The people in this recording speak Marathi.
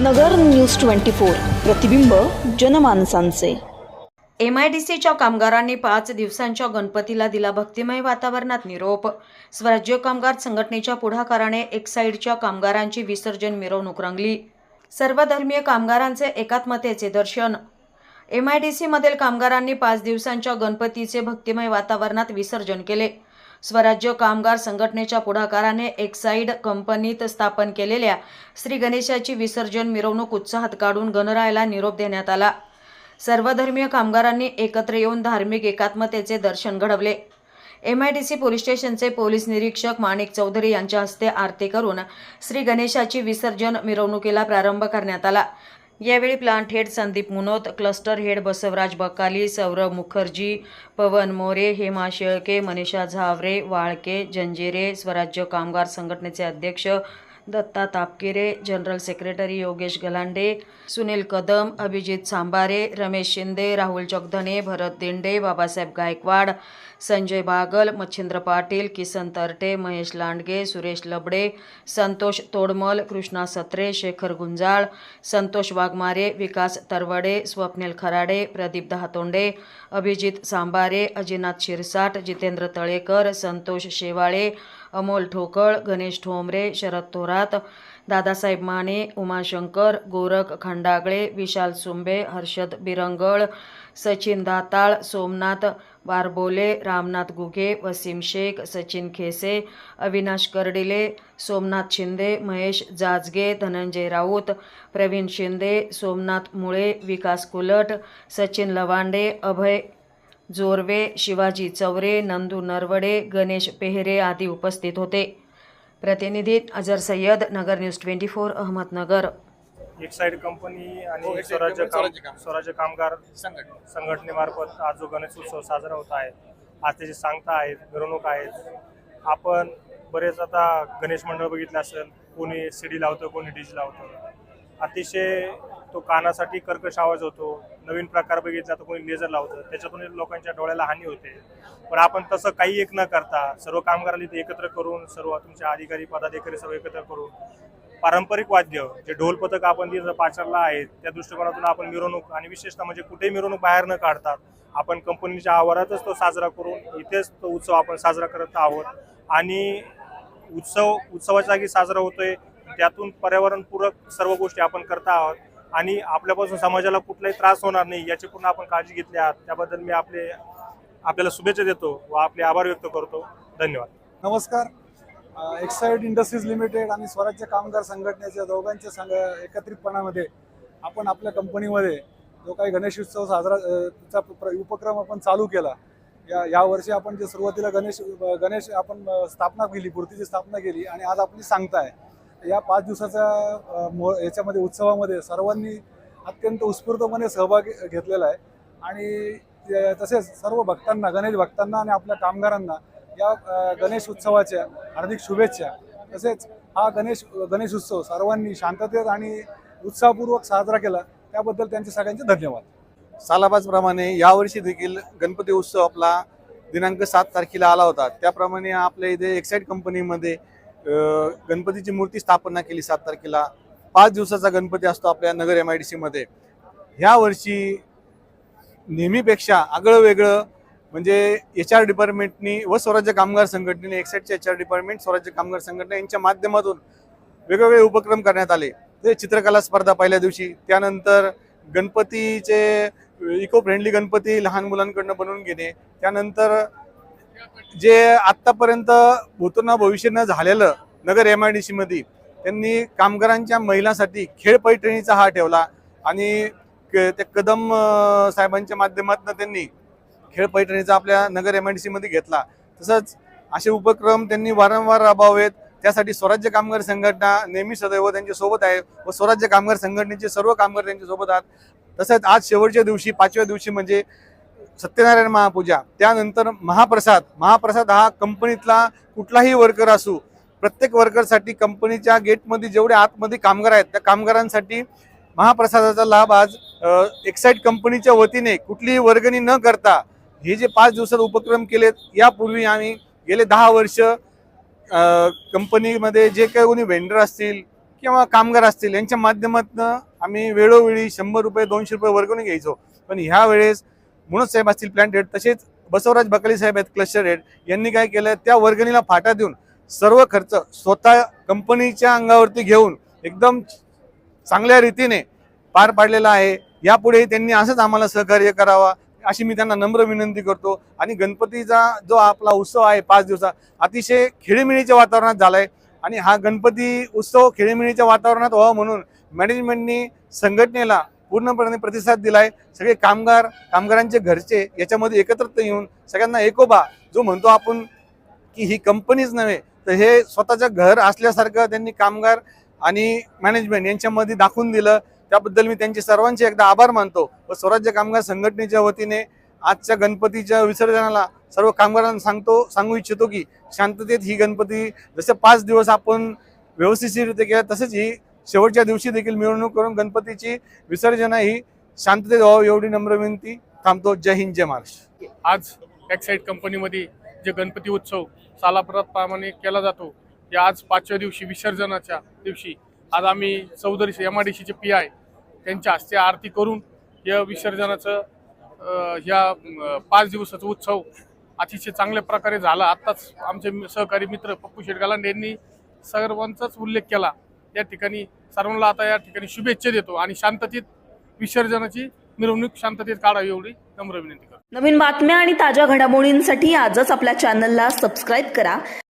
नगर न्यूज ट्वेंटी फोर. प्रतिबिंब जनमानसांचे. एम आय डी सीच्या कामगारांनी पाच दिवसांच्या गणपतीला दिला भक्तिमय वातावरणात निरोप. स्वराज्य कामगार संघटनेच्या पुढाकाराने एक्साईडच्या कामगारांची विसर्जन मिरवणूक रंगली. सर्वधर्मीय कामगारांचे एकात्मतेचे दर्शन. एम आय डी सीमधील कामगारांनी पाच दिवसांच्या गणपतीचे भक्तिमय वातावरणात विसर्जन केले. स्वराज्य कामगार संघटनेच्या पुढाकाराने एक्साईड कंपनीत स्थापन केलेल्या श्री गणेशाची विसर्जन मिरवणूक उत्साहात काढून गणरायाला निरोप देण्यात आला. सर्वधर्मीय कामगारांनी एकत्र येऊन धार्मिक एकात्मतेचे दर्शन घडवले. M I D C police स्टेशनचे पोलीस निरीक्षक माणिक चौधरी यांच्या हस्ते आरती करून श्री गणेशाची विसर्जन मिरवणुकीला प्रारंभ करण्यात आला. यावेळी plant head Sandeep Munot cluster head Basavaraj Bakali Saurabh Mukherjee Pawan More Hema Shelke Manisha Zaware Walke Janjire स्वराज्य कामगार संघटनेचे अध्यक्ष दत्ता तापकिरे जनरल सेक्रेटरी योगेश गलांडे सुनील कदम अभिजित सांबारे रमेश शिंदे राहुल जगधने भरत दिंडे बाबासाहेब गायकवाड संजय बागल मच्छिंद्र पाटील किसन तरटे महेश लांडगे सुरेश लबडे संतोष तोडमल कृष्णा सत्रे शेखर गुंजाळ संतोष वाघमारे विकास तरवडे स्वप्नील खराडे प्रदीप दहातोंडे अभिजित सांबारे अजिनाथ शिरसाट जितेंद्र तळेकर संतोष शेवाळे अमोल ठोकळ गणेश ठोंबरे शरद थोरात दादासाहेब माने उमाशंकर गोरख खंडागळे विशाल सुंबे हर्षद बिरंगळ सचिन दाताळ सोमनाथ बारबोले रामनाथ गुगे वसीम शेख सचिन खेसे अविनाश कर्डिले सोमनाथ शिंदे महेश जाजगे धनंजय राऊत प्रवीण शिंदे सोमनाथ मुळे विकास कुलट सचिन लवांडे अभय जोरवे शिवाजी चौरे नंदू नरवडे गणेश पेहरे आदी उपस्थित होते. प्रतिनिधी Azhar Sayyed Nagar news twenty four Ahmednagar. Exide company आणि हो, स्वराज्य काम स्वराज्य काम- स्वराज्य कामगार संघटना. संघटनेमार्फत आज जो गणेश उत्सव साजरा होत आहे आज त्याची सांगता आहेत मिरवणूक आहेत आपण बरेच आता गणेश मंडळ बघितलं असेल कोणी सीडी लावतं कोणी डीज लावतं. अतिशय तो कानासाठी कर्कश आवाज होतो नवीन प्रकार बघितला तर कोणी लेझर लावतं त्याच्यातून लोकांच्या डोळ्याला हानी होते. पण आपण तसं काही एक न करता सर्व कामगारांनी ते एकत्र करून सर्व तुमच्या अधिकारी पदाधिकारी सर्व एकत्र करून पारंपरिक वाद्य जे ढोल पथक आपण तिथं पाचारला आहेत त्या दृष्टिकोनातून आपण मिरवणूक आणि विशेषतः म्हणजे कुठेही मिरवणूक बाहेर न काढतात. आपण कंपनीच्या आवारातच तो साजरा करून इथेच तो उत्सव आपण साजरा करत आहोत. आणि उत्सव उत्सवाच्या जागी साजरा होतोय त्यातून पर्यावरणपूरक सर्व गोष्टी आपण करत आहोत. आणि आपल्यापासून समाजाला कुठलाही त्रास होणार नाही याची पूर्ण आपण काळजी घेतली आहात. त्याबद्दल मी आपले आपल्याला शुभेच्छा देतो व आपले आभार व्यक्त करतो. धन्यवाद. नमस्कार. एक्साईड इंडस्ट्रीज लिमिटेड आणि स्वराज्य कामगार संघटनेच्या दोघांच्या संघ एकत्रितपणामध्ये आपण आपल्या कंपनीमध्ये जो काही गणेश उत्सव साजरा चा प्र- उपक्रम आपण चालू केला. या यावर्षी आपण जे सुरुवातीला गणेश गणेश आपण स्थापना केली मूर्तीची स्थापना केली आणि आज आपली सांगताय. या पाच दिवसाच्या याच्यामध्ये उत्सवामध्ये सर्वांनी अत्यंत उत्स्फूर्तपणे सहभाग घेतलेला आहे. आणि ते- तसेच सर्व भक्तांना गणेश भक्तांना आणि आपल्या कामगारांना या गणेश उत्सवाच्या हार्दिक शुभेच्छा. तसेच हा गणेश गणेश उत्सव सर्वांनी शांततेत आणि उत्साहपूर्वक साजरा केला त्याबद्दल त्यांचे सगळ्यांचे धन्यवाद. सालाबाजप्रमाणे यावर्षी देखील गणपती उत्सव आपला दिनांक सात तारखेला आला होता. त्याप्रमाणे आपल्या इथे एक्साईड कंपनीमध्ये गणपतीची मूर्ती स्थापना केली सात तारखेला. पाच दिवसाचा गणपती असतो आपल्या नगर एम आय डी सीमध्ये ह्या वर्षी नेहमीपेक्षा आगळं वेगळं म्हणजे एच आर डिपार्टमेंटनी व स्वराज्य कामगार संघटनेने एक्साईडचे एच आर डिपार्टमेंट स्वराज्य कामगार संघटना यांच्या माध्यमातून वेगवेगळे उपक्रम करण्यात आले. ते चित्रकला स्पर्धा पहिल्या दिवशी त्यानंतर गणपतीचे इको फ्रेंडली गणपती लहान मुलांकडनं बनवून घेणे त्यानंतर जे आत्तापर्यंत भूतना भविष्य न झालेलं नगर एम आय डी सीमध्ये त्यांनी कामगारांच्या महिलांसाठी खेळ पैठणीचा हा ठेवला आणि त्या कदम साहेबांच्या माध्यमातून त्यांनी खेळ पैठणीचा आपल्या नगर एम आय डी सीमध्ये घेतला. तसंच असे उपक्रम त्यांनी वारंवार राबवावेत. त्यासाठी स्वराज्य कामगार संघटना नेहमी सदैव त्यांच्यासोबत आहे व स्वराज्य कामगार संघटनेचे सर्व कामगार त्यांच्यासोबत आहेत. तसंच आज शेवटच्या दिवशी पाचव्या दिवशी म्हणजे सत्यनारायण महापूजा त्यानंतर महाप्रसाद. महाप्रसाद हा कंपनीतला कुठलाही वर्कर असू प्रत्येक वर्करसाठी कंपनीच्या गेटमध्ये जेवढे आतमध्ये कामगार आहेत त्या कामगारांसाठी महाप्रसादाचा लाभ आज एक्साईट एक्साईड कंपनीच्या वतीने कुठलीही वर्गणी न करता हे जे पाच दिवसात उपक्रम केलेत यापूर्वी आम्ही गेले दहा वर्ष कंपनीमध्ये जे काही कोणी व्हेंडर असतील किंवा कामगार असतील यांच्या माध्यमातून आम्ही वेळोवेळी शंभर रुपये दोनशे रुपये वर्गणी घ्यायचो. पण ह्या वेळेस म्हणून साहेब असतील प्लॅन तसेच बसवराज बकाली साहेब आहेत क्लस्टर हेड यांनी काय केलं त्या वर्गणीला फाटा देऊन सर्व खर्च स्वतः कंपनीच्या अंगावरती घेऊन एकदम चांगल्या रीतीने पार पाडलेला आहे. यापुढे त्यांनी असंच आम्हाला सहकार्य करावा अशी मी त्यांना नम्र विनंती करतो. आणि गणपतीचा जो आपला उत्सव आहे पाच दिवसा अतिशय खेळीमिळीच्या वातावरणात झाला आहे आणि हा गणपती उत्सव खेळीमिळीच्या वातावरणात व्हावा म्हणून मॅनेजमेंटनी संघटनेला पूर्णपणे प्रतिसाद दिलाय. सगळे कामगार कामगारांचे घरचे याच्यामध्ये एकत्रित येऊन सगळ्यांना एकोबा जो म्हणतो आपण की ही कंपनीच नव्हे तर हे स्वतःचं घर असल्यासारखं त्यांनी कामगार आणि मॅनेजमेंट यांच्यामध्ये दाखवून दिलं. त्याबद्दल मी त्यांचे सर्वांचे एकदा आभार मानतो व स्वराज्य कामगार संघटनेच्या वतीने आजच्या गणपतीच्या विसर्जनाला सर्व कामगारांना सांगतो सांगू इच्छितो की शांततेत ही गणपती जसे पाच दिवस आपण व्यवस्थितरित्या केला तसंच ही शेवटच्या दिवशी देखील मिरवणूक करून गणपतीची विसर्जन ही शांततेत व्हावं एवढी नम्र विनंती. थांबतो. जय हिंद जय महाराष्ट्र. आज एक्साईड कंपनीमध्ये जे गणपती उत्सव सालाप्रमाणे केला जातो या आज पाचव्या दिवशी विसर्जनाच्या दिवशी आज आम्ही चौधरी एम आय डी सीचे पी आय त्यांच्या हस्ते आरती करून या विसर्जनाचं ह्या पाच दिवसाचा उत्सव अतिशय चांगल्या प्रकारे झाला. आत्ताच आमचे सहकारी मित्र पप्पू शेटगालांड यांनी सर्वांचाच उल्लेख केला. या ठिकाणी सर्वांना आता या ठिकाणी शुभेच्छा देतो आणि शांततेत विसर्जनाची मिरवणूक शांततेत काढावी एवढी नम्र विनंती करतो. नवीन बातम्या आणि ताज्या घडामोडींसाठी आजच आपल्या चॅनलला सबस्क्राईब करा.